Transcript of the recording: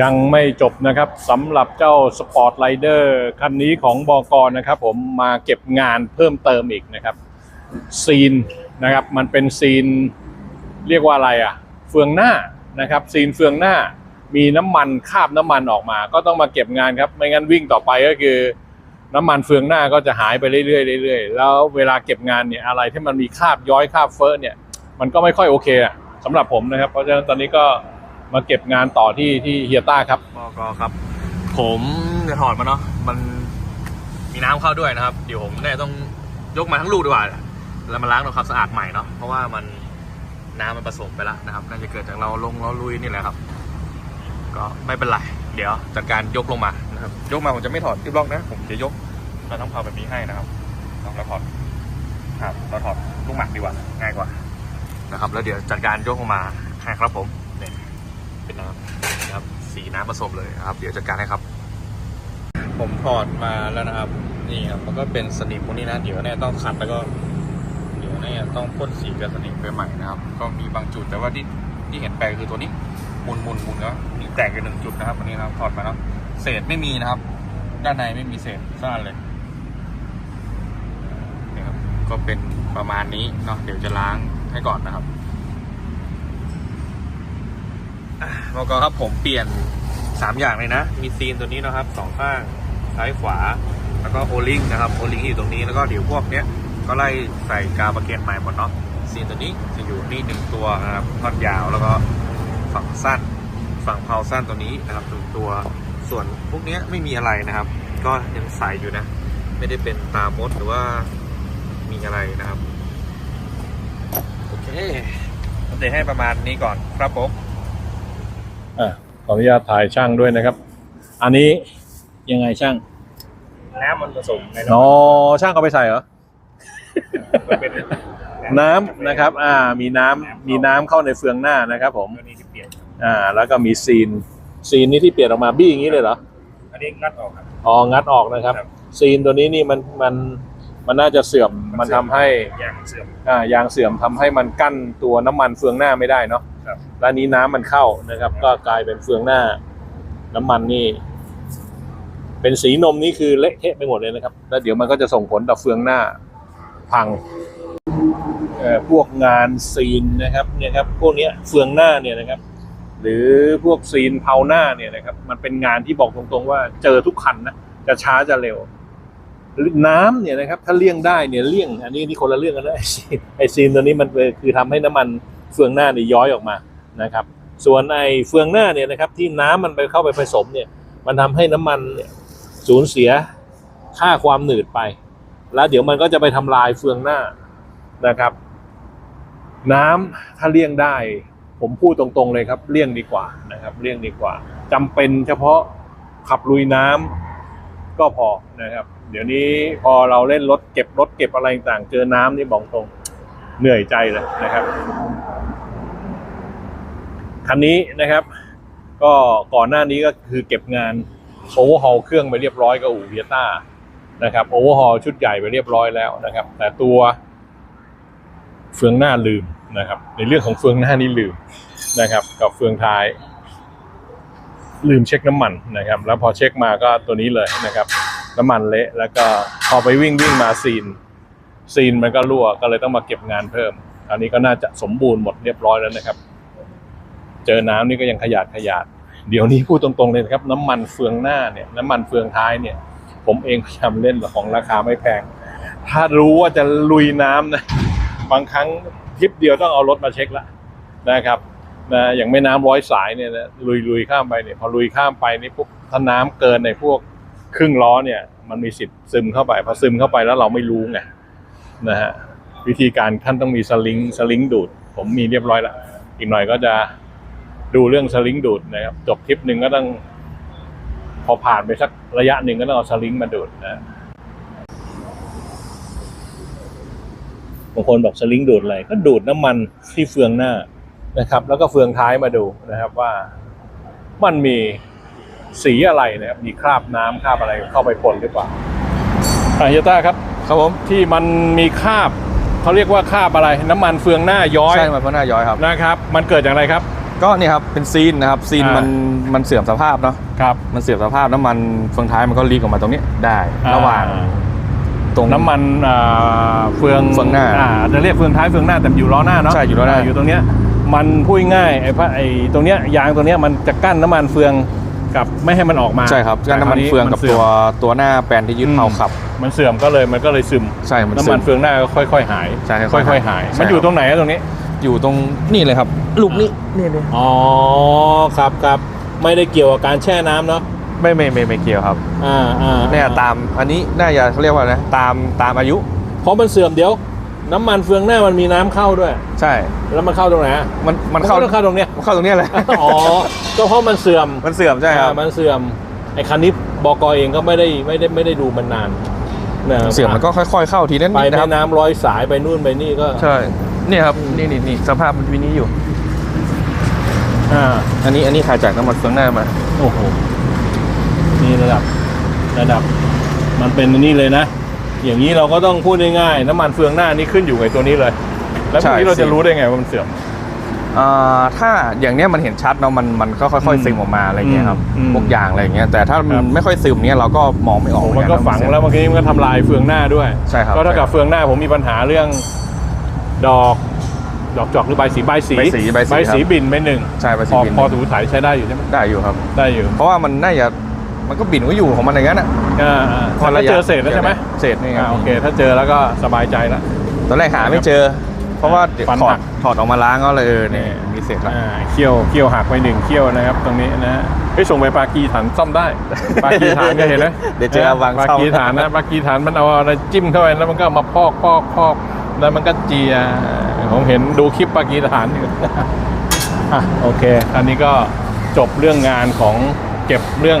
ยังไม่จบนะครับสำหรับเจ้าสปอร์ตไ i เดอร์คันนี้ของบอกรนะครับ ผมมาเก็บงานเพิ่มเติมอีกนะครับ ซีนนะครับ มันเป็นซีนเรียกว่าอะไรอะ เฟืองหน้านะครับ ซีนเฟืองหน้า มีน้ำมันคาบน้ำมันออกมา ก็ต้องมาเก็บงานครับ ไม่งั้นวิ่งต่อไปก็คือ น้ำมันเฟืองหน้าก็จะหายไปเรื่อยๆเรื่อยๆแล้วเวลาเก็บงานเนี่ยอะไรที่มันมีคาบย้อยคาบเฟ้อเนี่ย มันก็ไม่ค่อยโอเคอะสำหรับผมนะครับ เพราะฉะนั้นตอนนี้ก็ มาเก็บงานต่อที่ที่เฮียต้าครับบอกครับ ผมจะถอดมาเนาะมันมีน้ำเข้าด้วยนะครับ เดี๋ยวผมเนี่ยต้องยกมาทั้งลูกดีกว่าแล้วมาล้างทำความสะอาดใหม่เนาะเพราะว่ามันน้ำมันผสมไปแล้วนะครับ น่าจะเกิดจากเราลงเราลุยนี่แหละครับ ก็ไม่เป็นไร เดี๋ยวจัดการยกลงมานะครับ ยกมาผมจะไม่ถอดที่บล็อกนะ ผมจะยกเราต้องเผาแบบนี้ให้นะครับต้องเราถอดครับเราถอดลูกหมักดีกว่าง่ายกว่านะครับ แล้วเดี๋ยวจัดการยกลงมาให้ครับผม เป็นน้ำนะครับ สีน้ำผสมเลยนะครับ เดี๋ยวจัดการให้ครับ ผมถอดมาแล้วนะครับ นี่ครับ มันก็เป็นสนิมพวกนี้นะ เดี๋ยวเนี่ยต้องขัดแล้วก็ เดี๋ยวเนี่ยต้องพ่นสีกับสนิมไปใหม่นะครับ ก็มีบางจุดแต่ว่าที่ที่เห็นไปคือตัวนี้มุนมุนมุนแล้วมีแตกกันหนึ่งจุดนะครับวันนี้นะครับถอดมาแล้วเศษไม่มีนะครับ ด้านในไม่มีเศษสักอันเลยนี่ครับก็เป็นประมาณนี้เนาะเดี๋ยวจะล้างให้ก่อนนะครับ บอกก่อนครับผมเปลี่ยน 3 อย่างเลยนะ มีซีนตัวนี้นะครับสองข้างซ้ายขวา แล้วก็โอลิงนะครับโอลิงอยู่ตรงนี้แล้วก็เดี๋ยวพวกเนี้ยก็ไล่ใส่กาวประเกนใหม่หมดเนาะซีนตัวนี้จะอยู่นี่หนึ่งตัวนะครับท่อนยาวแล้วก็ฝั่งสั้น ฝั่งเพาสั้นตัวนี้นะครับหนึ่งตัวส่วนพวกเนี้ยไม่มีอะไรนะครับ ก็ยังใส่อยู่นะ ไม่ได้เป็นตามดหรือว่ามีอะไรนะครับโอเคอัปเดตให้ประมาณนี้ก่อนครับผม อะขออนุญาตถ่ายช่างด้วยนะครับ อันนี้ยังไงช่างน้ำมันผสมในอ๋อช่างเอาไปใส่เหรอเป็นน้ำนะครับ อ่า มีน้ำมีน้ำเข้าในเฟืองหน้านะครับ ผม ตัวนี้ที่เปลี่ยนอ่า แล้วก็มีซีน ซีนนี้ที่เปลี่ยนออกมาบี้อย่างนี้เลยเหรอ อันนี้งัดออกครับ อ๋อ งัดออกนะครับ ครับ ซีนตัวนี้นี่มันมัน มันน่าจะเสื่อมมันทำให้ยางเสื่อม อ่ายางเสื่อมทำให้มันกั้นตัวน้ำมันเฟืองหน้าไม่ได้เนาะครับ แล้วอันนี้น้ำมันเข้านะครับ ก็กลายเป็นเฟืองหน้า น้ำมันนี่ เป็นสีนมนี่คือเละเทะไปหมดเลยนะครับ แล้วเดี๋ยวมันก็จะส่งผลต่อเฟืองหน้าพังเอ่อพวกงานซีนนะครับ เนี่ยครับ พวกเนี้ยเฟืองหน้าเนี่ยนะครับ หรือพวกซีนเผาหน้าเนี่ยนะครับ มันเป็นงานที่บอกตรงๆว่าเจอทุกคันนะจะช้าจะเร็ว น้ำเนี่ยนะครับถ้าเลี่ยงได้เนี่ยเลี่ยง อันนี้นี่คนละเรื่องกันนะไอซีนไอซีนตัวนี้มันเป็นคือทำให้น้ำมันเฟืองหน้าเนี่ยย้อยออกมานะครับ ส่วนไอเฟืองหน้าเนี่ยนะครับที่น้ำมันไปเข้าไปผสมเนี่ยมันทำให้น้ำมันเนี่ยสูญเสียค่าความหนืดไป แล้วเดี๋ยวมันก็จะไปทำลายเฟืองหน้านะครับ น้ำถ้าเลี่ยงได้ ผมพูดตรงๆเลยครับ เลี่ยงดีกว่านะครับเลี่ยงดีกว่าจำเป็นเฉพาะขับลุยน้ำก็พอนะครับ เดี๋ยวนี้พอเราเล่นรถเก็บรถเก็บอะไรต่างเจอน้ำนี่บอกตรงเหนื่อยใจเลยนะครับคันนี้นะครับ ก็ก่อนหน้านี้ก็คือเก็บงานโอเวอร์ฮอลเครื่องไปเรียบร้อยกับอูเวียต้านะครับโอเวอร์ฮอลชุดใหญ่ไปเรียบร้อยแล้วนะครับ แต่ตัวเฟืองหน้าลืมนะครับ ในเรื่องของเฟืองหน้านี่ลืมนะครับ กับเฟืองท้าย ลืมเช็คน้ำมันนะครับ แล้วพอเช็คมาก็ตัวนี้เลยนะครับ น้ำมันเละ แล้วก็พอไปวิ่งวิ่งมาซีน ซีนมันก็รั่วก็เลยต้องมาเก็บงานเพิ่มคราวนี้ก็น่าจะสมบูรณ์หมดเรียบร้อยแล้วนะครับ เจอน้ำนี่ก็ยังขยาดขยาดเดี๋ยวนี้พูดตรงๆเลยนะครับ น้ำมันเฟืองหน้าเนี่ยน้ำมันเฟืองท้ายเนี่ย ผมเองพยายามเล่นของราคาไม่แพง ถ้ารู้ว่าจะลุยน้ำนะบางครั้งทริปเดียวต้องเอารถมาเช็คละนะครับนะอย่างแม่น้ำร้อยสายเนี่ยนะลุยลุยข้ามไปเนี่ยพอลุยข้ามไปนี่ปุ๊บถ้าน้ำเกินในพวก ครึ่งล้อเนี่ยมันมีสิทธิ์ซึมเข้าไปพอซึมเข้าไปแล้วเราไม่รู้ไงนะฮะวิธีการท่านต้องมีสลิงสลิงดูด ผมมีเรียบร้อยละอีกหน่อยก็จะดูเรื่องสลิงดูดนะครับจบทริปหนึ่งก็ต้อง พอผ่านไปสักระยะหนึ่งก็ต้องเอาสลิงมาดูดนะบางคนบอกสลิงดูดอะไรก็ดูดน้ำมันที่เฟืองหน้านะครับ แล้วก็เฟืองท้ายมาดูนะครับว่ามันมี สีอะไรนะครับมีคราบน้ำคราบอะไรเข้าไปปนหรือเปล่าอาเฮยต้าครับครับผมที่มันมีคราบเขาเรียกว่าคราบอะไร น้ำมันเฟืองหน้าย้อยใช่มันเพราะหน้าย้อยครับนะครับ มันเกิดจากอะไรครับ ก็เนี่ยครับเป็นซีนนะครับซีนอ่ามัมันมันเสื่อมสภาพเนาะครับมันเสื่อมสภาพน้ำมันเฟืองท้ายมันก็ลีกออกมาตรงนี้ได้อ่าระหว่างตรงน้ำมันอ่าเฟืองเฟืองหน้าอ่จะเรียกเฟืองท้ายเฟืองหน้าแต่อยู่ล้อหน้าเนาะใช่อยู่ล้อหน้าอยู่ตรงเนี้ยมันพูดง่ายไอ้พระไอ้ตรงเนี้ยยางตรงเนี้ยมันจะกั้นน้ำมันเฟือง กับไม่ให้มันออกมาใช่ครับการน้ำมันเฟืองกับสื่ตัมวตัวหน้าแปลนที่ยึดอืมเผาขับ มันเสื่อมก็เลยมันก็เลยซึมใช่มันน้ำซึมันเฟืองหน้าก็ค่อยๆหายใช่ค่อยๆค่อยๆหายใช่มันอยู่ครับตรงไหนอะตรงนี้ อยู่ตรงนี่เลยครับลูกนี้นี่เลยอ๋อครับครับไม่ได้เกี่ยวกับการแช่น้ำเนาะไม่ไม่ไม่ไม่เกี่ยวครับอ่าอ่าเนี่ยตามอันนี้น่าจะเขาเรียกว่านะตามตามอายุเพราะมันเสื่อมเดี๋ยว น้ำมันเฟืองหน้ามันมีน้ำเข้าด้วย ใช่ แล้วมันเข้าตรงไหนอะมันมันเข้าก็ต้องเข้าตรงเนี้ย มันเข้าตรงเนี้ยเลยอ๋อ ก็เพราะมันเสื่อมมันเสื่อมใช่ครับ อ่ามันเสื่อม ไอ้คันนี้บกเองก็ไม่ได้ไม่ได้ไม่ได้ดูมันนานนะเสื่อมมันก็ค่อยๆเข้าทีนั้นไปนะคแม่รับน้ำร้อยสายไปนู่นไปนี่ก็ใช่เนี่ยครับนี่นี่นี่สภาพมันวินี้อยู่ อ่าอันนี้อันนี้ถ่ายจากน้ำมันเฟืองหน้ามา โอ้โหนี่ระดับ ระดับ มันเป็นนี่เลยนะ อย่างนี้เราก็ต้องพูดง่ายๆน้ำมันเฟืองหน้านี่ขึ้นอยู่กับตัวนี้เลย แล้วพวกนี้เราจะรู้ได้ไงว่ามันเสื่อม อ่าถ้าอย่างเนี้ยมันเห็นชัดเนาะมันมันก็ค่อยอืมๆซึมออกมาอะไรเงี้ยครับอืม พวกยางอะไรเงี้ยแต่ถ้ามัครันบไม่ค่อยซึมเนี้ยเราก็มองไม่ออกโอ้เหมันอนก็นฝังเสื่อแล้วเมื่อกี้มันก็ทำลายเฟืองหน้าด้วย ใช่ครับ ก็เท่ากับใช่ครับเฟืองหน้าผมมีปัญหาเรื่องดอกดอกจอกหรือใบสีใบสีใบสีใบสีครับ บินไปหนึ่งใช่ใบสีพอบินพอถูถ่ายใช้ได้อยู่ใช่ไหมได้อยู่ครับ ได้อยู่ เพราะว่ามันน่าจะ มันก็บินก็อยู่ของมันอย่างนั้นอะอ่าอ่าพอเจอเศษแล้วใช่ไหมเศษนี่คอ่ารับโอเค ถ้าเจอแล้วก็สบายใจแล้วตอนแรกหาไม่เจอ เพราะว่าเดี๋ยวฟันถอหัดกถอดออกมาล้างก็เลยเออเนี่ยมีเศษละอ่าเขี้ยวเขี้ยวหักไปหนึ่งเขี้ยวนะครับ ตรงนี้นะฮะเฮ้ยส่งไปปากีฐานซ่อมได้ ปากีฐานก็เห็นไหมเดี๋ยวเจอวางปาเช่ากีฐานนะปากีฐานมันเอาอะไรจิ้มเข้าไปแล้วมันก็มาพอกพอกพอกแล้วมันก็เจียผมเห็นดูคลิปปากีฐานอยู่อะโอเคอันนี้ก็จบเรื่องงานของเก็บเรื่อง